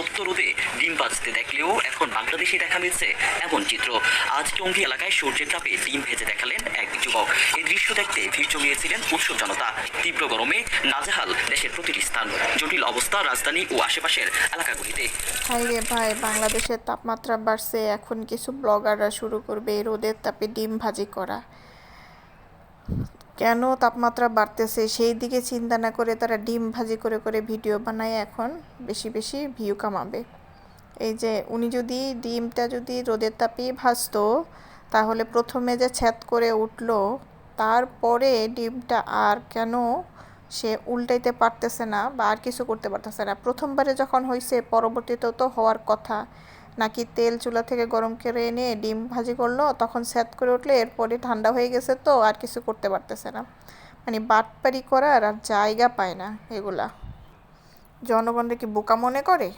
উত্তপ্ত রোদে ডিম ভাজতে দেখলেও এখন বাংলাদেশে দেখা মিলছে এমন চিত্র। আজ টঙ্গী এলাকায় সূর্যের তাপে ডিম ভেজে দেখালেন এক যুবক। এই দৃশ্য দেখতে ভিড় জমিয়েছিলেন উৎসব জনতা। তীব্র গরমে নাজেহাল দেশের প্রতিটি স্থান। জটিল অবস্থা রাজধানী ও আশেপাশের এলাকাগুলিতে। হাই ভাই, বাংলাদেশের তাপমাত্রা বাড়ছে। এখন কিছু ব্লগাররা শুরু করবে রোদের তাপে ডিম ভাজি করা। কেন তাপমাত্রা বাড়তেছে সেই দিকে চিন্তা না করে তারা ডিম ভাজি করে করে ভিডিও বানায় এখন বেশি বেশি ভিউ কামাবে। এই যে উনি যদি ডিমটা যদি রোদের তাপেই ভাজতো, তাহলে প্রথমে যে ছ্যাদ করে উঠল, তারপরে ডিমটা আর কেন সে উল্টাইতে পারতেছে না বা আর কিছু করতে পারতেছে না। প্রথমবারে যখন হয়েছে পরবর্তীতে তো হওয়ার কথা। নাকি তেল চুলা থেকে গরম করে এনে ডিম ভাজি করল? তখন স্যাত করে উঠলে এরপরে ঠান্ডা হয়ে গেছে তো, আর কিছু করতে পারতেছে না। মানে বাটপারি করার আর জায়গা পায় না এগুলা। জনগণরা কি বোকা মনে করে?